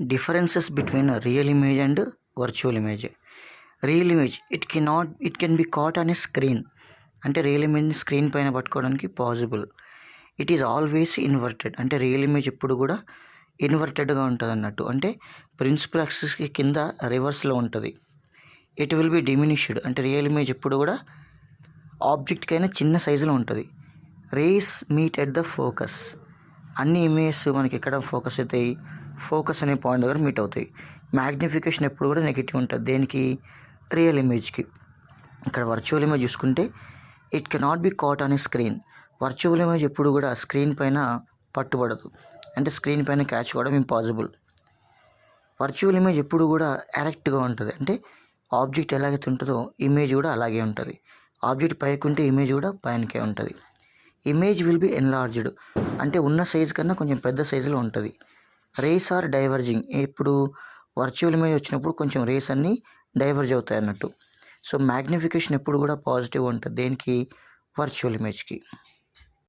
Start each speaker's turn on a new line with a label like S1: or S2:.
S1: differences between real real image and virtual image real image it can not it can be caught అనే screen అంటే real ఇమేజ్ని screen పైన పట్టుకోవడానికి possible it is always inverted అంటే real image ఎప్పుడు కూడా ఇన్వర్టెడ్గా ఉంటుంది అన్నట్టు అంటే ప్రిన్సిపల్ యాక్సెస్కి కింద రివర్స్లో ఉంటుంది. ఇట్ విల్ బి డిమినిష్డ్ అంటే రియల్ ఇమేజ్ ఎప్పుడు కూడా ఆబ్జెక్ట్కైనా చిన్న సైజులో ఉంటుంది. Rays meet at the focus అన్ని ఇమేజెస్ మనకి ఎక్కడ ఫోకస్ అవుతాయి? ఫోకస్ అనే పాయింట్ దగ్గర మీట్ అవుతాయి. మ్యాగ్నిఫికేషన్ ఎప్పుడు కూడా నెగిటివ్ ఉంటుంది. దేనికి? రియల్ ఇమేజ్కి. ఇక్కడ వర్చువల్ ఇమేజ్ చూసుకుంటే it cannot be caught on a screen. Virtual image ఎప్పుడు కూడా స్క్రీన్ పైన పట్టుబడదు. అంటే స్క్రీన్ పైన క్యాచ్ కావడం ఇంపాసిబుల్. వర్చువల్ ఇమేజ్ ఎప్పుడు కూడా ఎరెక్ట్గా ఉంటుంది. అంటే ఆబ్జెక్ట్ ఎలాగైతే ఉంటుందో ఇమేజ్ కూడా అలాగే ఉంటుంది. ఆబ్జెక్ట్ పైకి ఉంటే ఇమేజ్ కూడా పైనకే ఉంటుంది. Image will be enlarged. అంటే ఉన్న సైజ్ కన్నా కొంచెం పెద్ద సైజులో ఉంటుంది. రేస్ ఆర్ డైవర్జింగ్ ఇప్పుడు వర్చువల్ ఇమేజ్ వచ్చినప్పుడు కొంచెం రేస్ అన్నీ డైవర్జ్ అవుతాయి అన్నట్టు. సో మ్యాగ్నిఫికేషన్ ఎప్పుడు కూడా పాజిటివ్ ఉంటుంది. దేనికి? వర్చువల్ ఇమేజ్కి